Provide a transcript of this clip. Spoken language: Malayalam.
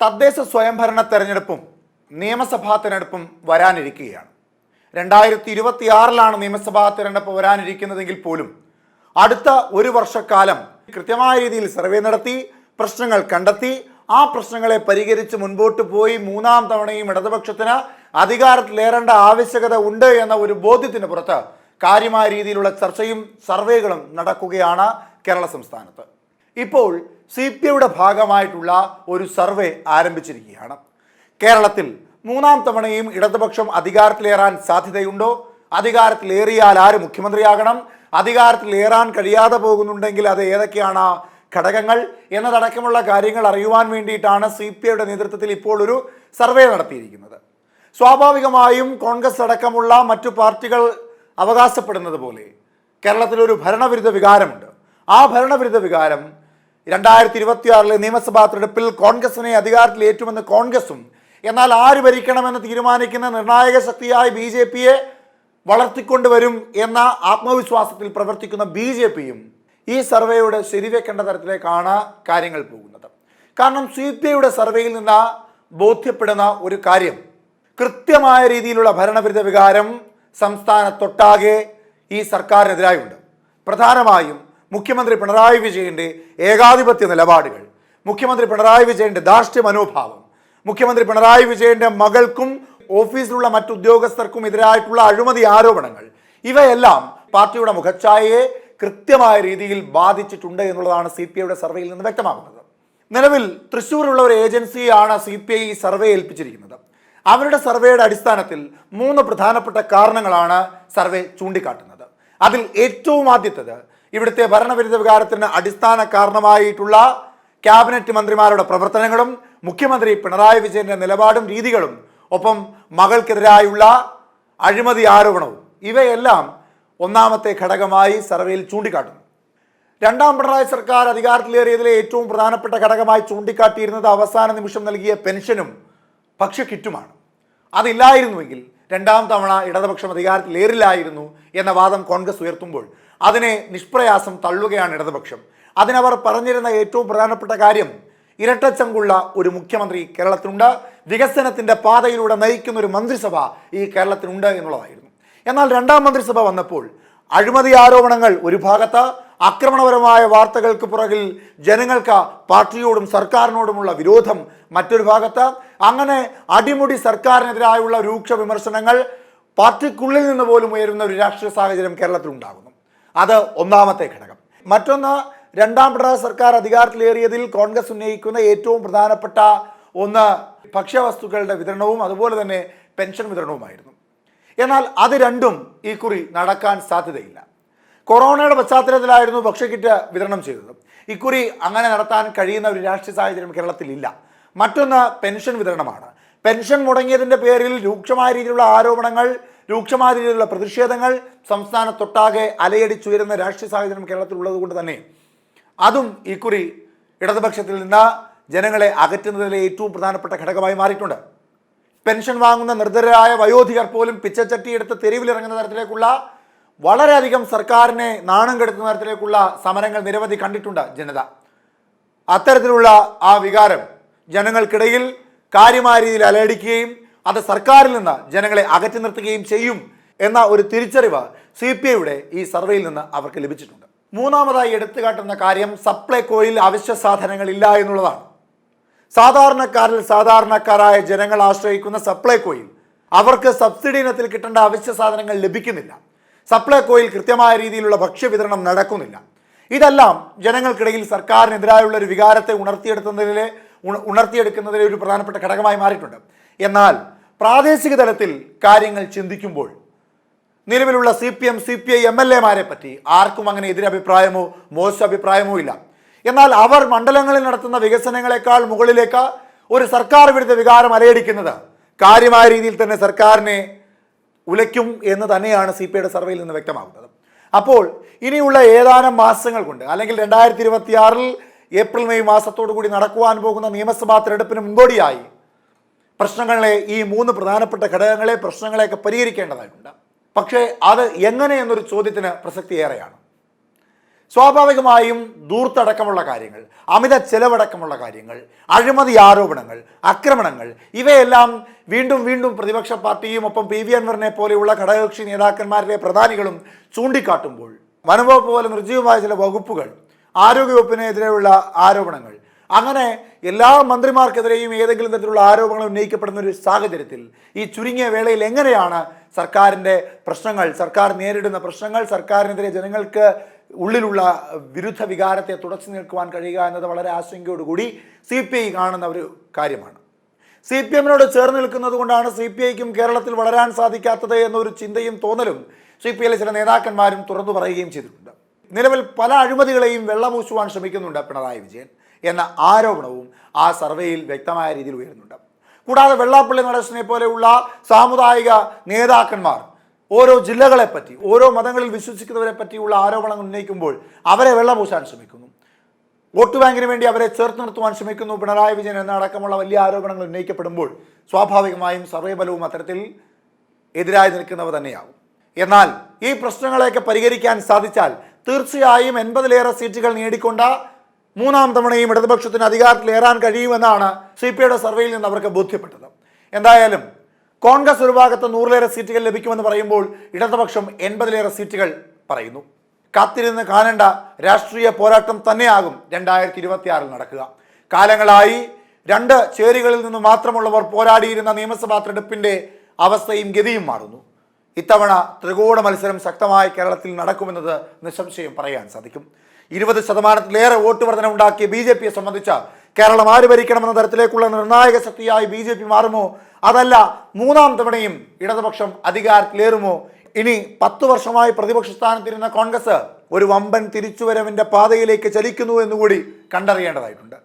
തദ്ദേശ സ്വയംഭരണ തെരഞ്ഞെടുപ്പും നിയമസഭാ തെരഞ്ഞെടുപ്പും വരാനിരിക്കുകയാണ്. രണ്ടായിരത്തി ഇരുപത്തിയാറിലാണ് നിയമസഭാ തെരഞ്ഞെടുപ്പ് വരാനിരിക്കുന്നതെങ്കിൽ പോലും അടുത്ത ഒരു വർഷക്കാലം കൃത്യമായ രീതിയിൽ സർവേ നടത്തി പ്രശ്നങ്ങൾ കണ്ടെത്തി ആ പ്രശ്നങ്ങളെ പരിഹരിച്ച് മുൻപോട്ട് പോയി മൂന്നാം തവണയും ഇടതുപക്ഷത്തിന് അധികാരത്തിലേറേണ്ട ആവശ്യകത ഉണ്ട് എന്ന ഒരു ബോധ്യത്തിന് പുറത്ത് കാര്യമായ രീതിയിലുള്ള ചർച്ചയും സർവേകളും നടക്കുകയാണ് കേരള സംസ്ഥാനത്ത്. ഇപ്പോൾ സി പി ഐയുടെ ഭാഗമായിട്ടുള്ള ഒരു സർവേ ആരംഭിച്ചിരിക്കുകയാണ്. കേരളത്തിൽ മൂന്നാം തവണയും ഇടതുപക്ഷം അധികാരത്തിലേറാൻ സാധ്യതയുണ്ടോ? അധികാരത്തിലേറിയാൽ ആര് മുഖ്യമന്ത്രിയാകണം? അധികാരത്തിലേറാൻ കഴിയാതെ പോകുന്നുണ്ടെങ്കിൽ അത് ഏതൊക്കെയാണ് ഘടകങ്ങൾ? എന്നതടക്കമുള്ള കാര്യങ്ങൾ അറിയുവാൻ വേണ്ടിയിട്ടാണ് സി പി ഐയുടെ നേതൃത്വത്തിൽ ഇപ്പോൾ ഒരു സർവേ നടത്തിയിരിക്കുന്നത്. സ്വാഭാവികമായും കോൺഗ്രസ് അടക്കമുള്ള മറ്റു പാർട്ടികൾ അവകാശപ്പെടുന്നത് പോലെ കേരളത്തിലൊരു ഭരണവിരുദ്ധ വികാരമുണ്ട്. ആ ഭരണവിരുദ്ധ വികാരം രണ്ടായിരത്തി ഇരുപത്തിയാറിലെ നിയമസഭാ തെരഞ്ഞെടുപ്പിൽ കോൺഗ്രസിനെ അധികാരത്തിലേറ്റുമെന്ന് കോൺഗ്രസും എന്നാൽ ആര് ഭരിക്കണമെന്ന് തീരുമാനിക്കുന്ന നിർണായക ശക്തിയായി ബി ജെ പിയെ വളർത്തിക്കൊണ്ടുവരും എന്ന ആത്മവിശ്വാസത്തിൽ പ്രവർത്തിക്കുന്ന ബി ജെ പിയും ഈ സർവേയുടെ ശരിവെക്കേണ്ട തരത്തിലേക്കാണ് കാര്യങ്ങൾ പോകുന്നത്. കാരണം സി പി ഐയുടെ സർവേയിൽ നിന്ന് ബോധ്യപ്പെടുന്ന ഒരു കാര്യം കൃത്യമായ രീതിയിലുള്ള ഭരണവിരുദ്ധ വികാരം സംസ്ഥാനത്തൊട്ടാകെ ഈ സർക്കാരിനെതിരായുണ്ട്. പ്രധാനമായും മുഖ്യമന്ത്രി പിണറായി വിജയന്റെ ഏകാധിപത്യ നിലപാടുകൾ മുഖ്യമന്ത്രി പിണറായി വിജയന്റെ ധാർഷ്ട്യ മനോഭാവം മുഖ്യമന്ത്രി പിണറായി വിജയന്റെ മകൾക്കും ഓഫീസിലുള്ള മറ്റു ഉദ്യോഗസ്ഥർക്കും എതിരായിട്ടുള്ള അഴിമതി ആരോപണങ്ങൾ ഇവയെല്ലാം പാർട്ടിയുടെ മുഖച്ഛായയെ കൃത്യമായ രീതിയിൽ ബാധിച്ചിട്ടുണ്ട് എന്നുള്ളതാണ് സി പി ഐയുടെ സർവേയിൽ നിന്ന് വ്യക്തമാകുന്നത്. നിലവിൽ തൃശ്ശൂരുള്ള ഒരു ഏജൻസിയാണ് സി പി ഐ സർവേ ഏൽപ്പിച്ചിരിക്കുന്നത്. അവരുടെ സർവേയുടെ അടിസ്ഥാനത്തിൽ മൂന്ന് പ്രധാനപ്പെട്ട കാരണങ്ങളാണ് സർവേ ചൂണ്ടിക്കാട്ടുന്നത്. അതിൽ ഏറ്റവും ആദ്യത്തേത് ഇവിടുത്തെ ഭരണവിരുദ്ധ വികാരത്തിന് അടിസ്ഥാന കാരണമായിട്ടുള്ള ക്യാബിനറ്റ് മന്ത്രിമാരുടെ പ്രവർത്തനങ്ങളും മുഖ്യമന്ത്രി പിണറായി വിജയന്റെ നിലപാടും രീതികളും ഒപ്പം മകൾക്കെതിരായുള്ള അഴിമതി ആരോപണവും ഇവയെല്ലാം ഒന്നാമത്തെ ഘടകമായി സർവേയിൽ ചൂണ്ടിക്കാട്ടുന്നു. രണ്ടാം പിണറായി സർക്കാർ അധികാരത്തിലേറിയതിലെ ഏറ്റവും പ്രധാനപ്പെട്ട ഘടകമായി ചൂണ്ടിക്കാട്ടിയിരുന്നത് അവസാന നിമിഷം നൽകിയ പെൻഷനും ഭക്ഷ്യക്കിറ്റുമാണ്. അതില്ലായിരുന്നുവെങ്കിൽ രണ്ടാം തവണ ഇടതുപക്ഷം അധികാരത്തിലേറില്ലായിരുന്നു എന്ന വാദം കോൺഗ്രസ് ഉയർത്തുമ്പോൾ അതിനെ നിഷ്പ്രയാസം തള്ളുകയാണ് ഇടതുപക്ഷം. അതിനവർ പറഞ്ഞിരുന്ന ഏറ്റവും പ്രധാനപ്പെട്ട കാര്യം ഇരട്ടച്ചങ്കുള്ള ഒരു മുഖ്യമന്ത്രി കേരളത്തിനുണ്ട് വികസനത്തിന്റെ പാതയിലൂടെ നയിക്കുന്ന ഒരു മന്ത്രിസഭ ഈ കേരളത്തിനുണ്ട് എന്നുള്ളതായിരുന്നു. എന്നാൽ രണ്ടാം മന്ത്രിസഭ വന്നപ്പോൾ അഴിമതി ആരോപണങ്ങൾ ഒരു ഭാഗത്ത് ആക്രമണപരമായ വാർത്തകൾക്ക് പുറകിൽ ജനങ്ങൾക്ക് പാർട്ടിയോടും സർക്കാരിനോടുമുള്ള വിരോധം മറ്റൊരു ഭാഗത്ത് അങ്ങനെ അടിമുടി സർക്കാരിനെതിരായുള്ള രൂക്ഷ വിമർശനങ്ങൾ പാർട്ടിക്കുള്ളിൽ നിന്ന് പോലും ഉയരുന്ന ഒരു രാഷ്ട്രീയ സാഹചര്യം കേരളത്തിൽ ഉണ്ടാകുന്നു അത് ഒന്നാമത്തെ ഘടകം. മറ്റൊന്ന് രണ്ടാം പിണറായി സർക്കാർ അധികാരത്തിലേറിയതിൽ കോൺഗ്രസ് ഉന്നയിക്കുന്ന ഏറ്റവും പ്രധാനപ്പെട്ട ഒന്ന് ഭക്ഷ്യവസ്തുക്കളുടെ വിതരണവും അതുപോലെ തന്നെ പെൻഷൻ വിതരണവുമായിരുന്നു. എന്നാൽ അത് രണ്ടും ഈ കുറി നടക്കാൻ സാധ്യതയില്ല. കൊറോണയുടെ പശ്ചാത്തലത്തിലായിരുന്നു ഭക്ഷ്യക്കിറ്റ് വിതരണം ചെയ്തത്. ഇക്കുറി അങ്ങനെ നടത്താൻ കഴിയുന്ന ഒരു രാഷ്ട്രീയ സാഹചര്യം കേരളത്തിൽ ഇല്ല മറ്റൊന്ന് പെൻഷൻ വിതരണമാണ്. പെൻഷൻ മുടങ്ങിയതിന്റെ പേരിൽ രൂക്ഷമായ രീതിയിലുള്ള ആരോപണങ്ങൾ രൂക്ഷമായ രീതിയിലുള്ള പ്രതിഷേധങ്ങൾ സംസ്ഥാനത്തൊട്ടാകെ അലയടിച്ചുയരുന്ന രാഷ്ട്രീയ സാഹചര്യം കേരളത്തിൽ ഉള്ളതുകൊണ്ട് തന്നെ. അതും ഇക്കുറി ഇടതുപക്ഷത്തിൽ നിന്ന് ജനങ്ങളെ അകറ്റുന്നതിലെ ഏറ്റവും പ്രധാനപ്പെട്ട ഘടകമായി മാറിയിട്ടുണ്ട്. പെൻഷൻ വാങ്ങുന്ന നിർദ്ധരായ വയോധികർ പോലും പിച്ചച്ചട്ടിയെടുത്ത് തെരുവിലിറങ്ങുന്ന തരത്തിലേക്കുള്ള വളരെയധികം സർക്കാരിനെ നാണം കെടുത്തുന്ന തരത്തിലേക്കുള്ള സമരങ്ങൾ നിരവധി കണ്ടിട്ടുണ്ട് ജനത. അത്തരത്തിലുള്ള ആ വികാരം ജനങ്ങൾക്കിടയിൽ കാര്യമായ രീതിയിൽ അലയടിക്കുകയും അത് സർക്കാരിൽ നിന്ന് ജനങ്ങളെ അകറ്റി നിർത്തുകയും ചെയ്യും എന്ന ഒരു തിരിച്ചറിവ് സി പി ഐയുടെ ഈ സർവേയിൽ നിന്ന് അവർക്ക് ലഭിച്ചിട്ടുണ്ട്. മൂന്നാമതായി എടുത്തു കാട്ടുന്ന കാര്യം സപ്ലൈകോയിൽ അവശ്യ സാധനങ്ങൾ ഇല്ല എന്നുള്ളതാണ്. സാധാരണക്കാരിൽ സാധാരണക്കാരായ ജനങ്ങൾ ആശ്രയിക്കുന്ന സപ്ലൈകോയിൽ അവർക്ക് സബ്സിഡി ഇനത്തിൽ കിട്ടേണ്ട അവശ്യ സാധനങ്ങൾ ലഭിക്കുന്നില്ല. സപ്ലൈകോയിൽ കൃത്യമായ രീതിയിലുള്ള ഭക്ഷ്യവിതരണം നടക്കുന്നില്ല. ഇതെല്ലാം ജനങ്ങൾക്കിടയിൽ സർക്കാരിനെതിരായുള്ള ഒരു വികാരത്തെ ഉണർത്തിയെടുക്കുന്നതിലെ ഉണ- ഉണർത്തിയെടുക്കുന്നതിലെ ഒരു പ്രധാനപ്പെട്ട ഘടകമായി മാറിയിട്ടുണ്ട്. എന്നാൽ പ്രാദേശിക തലത്തിൽ കാര്യങ്ങൾ ചിന്തിക്കുമ്പോൾ നിലവിലുള്ള C P M C P I M L എമാരെ പറ്റി ആർക്കും അങ്ങനെ എതിരഭിപ്രായമോ മോശം അഭിപ്രായമോ ഇല്ല. എന്നാൽ അവർ മണ്ഡലങ്ങളിൽ നടത്തുന്ന വികസനങ്ങളെക്കാൾ മുകളിലേക്ക് ഒരു സർക്കാർ വിരുദ്ധ വികാരം അലയടിക്കുന്നത്. കാര്യമായ രീതിയിൽ തന്നെ സർക്കാരിനെ ഉലയ്ക്കും എന്ന് തന്നെയാണ് സി പി ഐയുടെ സർവേയിൽ നിന്ന് വ്യക്തമാകുന്നത്. അപ്പോൾ ഇനിയുള്ള ഏതാനും മാസങ്ങൾ കൊണ്ട് അല്ലെങ്കിൽ രണ്ടായിരത്തി ഇരുപത്തിയാറിൽ ഏപ്രിൽ മെയ് മാസത്തോടു കൂടി നടക്കുവാൻ പോകുന്ന നിയമസഭാ തെരഞ്ഞെടുപ്പിന് മുൻപോടിയായി പ്രശ്നങ്ങളെ ഈ മൂന്ന് പ്രധാനപ്പെട്ട ഘടകങ്ങളെ പ്രശ്നങ്ങളെയൊക്കെ പരിഹരിക്കേണ്ടതായിട്ടുണ്ട്. പക്ഷേ അത് എങ്ങനെ എന്നൊരു ചോദ്യത്തിന് പ്രസക്തി ഏറെയാണ് സ്വാഭാവികമായും ദൂർത്തടക്കമുള്ള കാര്യങ്ങൾ അമിത ചെലവടക്കമുള്ള കാര്യങ്ങൾ അഴിമതി ആരോപണങ്ങൾ ആക്രമണങ്ങൾ ഇവയെല്ലാം വീണ്ടും വീണ്ടും പ്രതിപക്ഷ പാർട്ടിയും ഒപ്പം പി വി അൻവറിനെ പോലെയുള്ള ഘടകകക്ഷി നേതാക്കന്മാരിലെ പ്രധാനികളും ചൂണ്ടിക്കാട്ടുമ്പോൾ വനംവകുപ്പ് പോലെ നിർജീവമായ ചില വകുപ്പുകൾ ആരോഗ്യവകുപ്പിനെതിരെയുള്ള ആരോപണങ്ങൾ അങ്ങനെ എല്ലാ മന്ത്രിമാർക്കെതിരെയും ഏതെങ്കിലും തരത്തിലുള്ള ആരോപണങ്ങൾ ഉന്നയിക്കപ്പെടുന്ന ഒരു സാഹചര്യത്തിൽ ഈ ചുരുങ്ങിയ വേളയിൽ എങ്ങനെയാണ് സർക്കാരിന്റെ പ്രശ്നങ്ങൾ സർക്കാർ നേരിടുന്ന പ്രശ്നങ്ങൾ സർക്കാരിനെതിരെ ജനങ്ങൾക്ക് ഉള്ളിലുള്ള വിരുദ്ധ വികാരത്തെ തുടച്ചു നിൽക്കുവാൻ കഴിയുക എന്നത് വളരെ ആശങ്കയോടുകൂടി സി പി ഐ കാണുന്ന ഒരു കാര്യമാണ്. സി പി എമ്മിനോട് ചേർന്ന് നിൽക്കുന്നത് കൊണ്ടാണ് സി പി ഐക്കും കേരളത്തിൽ വളരാൻ സാധിക്കാത്തത് എന്നൊരു ചിന്തയും തോന്നലും സി പി ഐയിലെ ചില നേതാക്കന്മാരും തുറന്നു പറയുകയും ചെയ്തിട്ടുണ്ട്. നിലവിൽ പല അഴിമതികളെയും വെള്ളമൂശുവാൻ ശ്രമിക്കുന്നുണ്ട് പിണറായി വിജയൻ എന്ന ആരോപണവും ആ സർവേയിൽ വ്യക്തമായ രീതിയിൽ ഉയരുന്നുണ്ട്. കൂടാതെ വെള്ളാപ്പള്ളി നടേശനെ പോലെയുള്ള സാമുദായിക നേതാക്കന്മാർ ഓരോ ജില്ലകളെ പറ്റി ഓരോ മതങ്ങളിൽ വിശ്വസിക്കുന്നവരെ പറ്റിയുള്ള ആരോപണങ്ങൾ ഉന്നയിക്കുമ്പോൾ അവരെ വെള്ളപൂശാൻ ശ്രമിക്കുന്നു. വോട്ട് ബാങ്കിന് വേണ്ടി അവരെ ചേർത്ത് നിർത്തുവാൻ ശ്രമിക്കുന്നു. പിണറായി വിജയൻ എന്നടക്കമുള്ള വലിയ ആരോപണങ്ങൾ ഉന്നയിക്കപ്പെടുമ്പോൾ സ്വാഭാവികമായും സർവേ ബലവും അത്തരത്തിൽ എതിരായി നിൽക്കുന്നവ തന്നെയാകും എന്നാൽ ഈ പ്രശ്നങ്ങളെയൊക്കെ പരിഹരിക്കാൻ സാധിച്ചാൽ തീർച്ചയായും എൺപതിലേറെ സീറ്റുകൾ നേടിക്കൊണ്ട മൂന്നാം തവണയും ഇടതുപക്ഷത്തിന് അധികാരത്തിലേറാൻ കഴിയുമെന്നാണ് സി പി സർവേയിൽ നിന്ന് അവർക്ക് ബോധ്യപ്പെട്ടത്. എന്തായാലും കോൺഗ്രസ് ഒരു ഭാഗത്ത് നൂറിലേറെ സീറ്റുകൾ ലഭിക്കുമെന്ന് പറയുമ്പോൾ ഇടതുപക്ഷം എൺപതിലേറെ സീറ്റുകൾ പറയുന്നു. കാത്തിരുന്ന് കാണേണ്ട രാഷ്ട്രീയ പോരാട്ടം തന്നെയാകും രണ്ടായിരത്തി ഇരുപത്തിയാറിൽ നടക്കുക. കാലങ്ങളായി രണ്ട് ചേരികളിൽ നിന്ന് മാത്രമുള്ളവർ പോരാടിയിരുന്ന നിയമസഭാ തെരഞ്ഞെടുപ്പിന്റെ അവസ്ഥയും ഗതിയും മാറുന്നു. ഇത്തവണ ത്രികോണ മത്സരം ശക്തമായി കേരളത്തിൽ നടക്കുമെന്നത് നിസ്സംശയം പറയാൻ സാധിക്കും. ഇരുപത് ശതമാനത്തിലേറെ വോട്ട് വർധന ഉണ്ടാക്കിയ ബി ജെ പിയെ സംബന്ധിച്ച കേരളം ആര് ഭരിക്കണമെന്ന തരത്തിലേക്കുള്ള നിർണായക ശക്തിയായി ബി ജെ പി മാറുമോ അതല്ല മൂന്നാം തവണയും ഇടതുപക്ഷം അധികാരത്തിലേറുമോ? ഇനി പത്തു വർഷമായി പ്രതിപക്ഷ സ്ഥാനത്തിരുന്ന കോൺഗ്രസ് ഒരു വമ്പൻ തിരിച്ചുവരവിന്റെ പാതയിലേക്ക് ചലിക്കുന്നു എന്നുകൂടി കണ്ടറിയേണ്ടതായിട്ടുണ്ട്.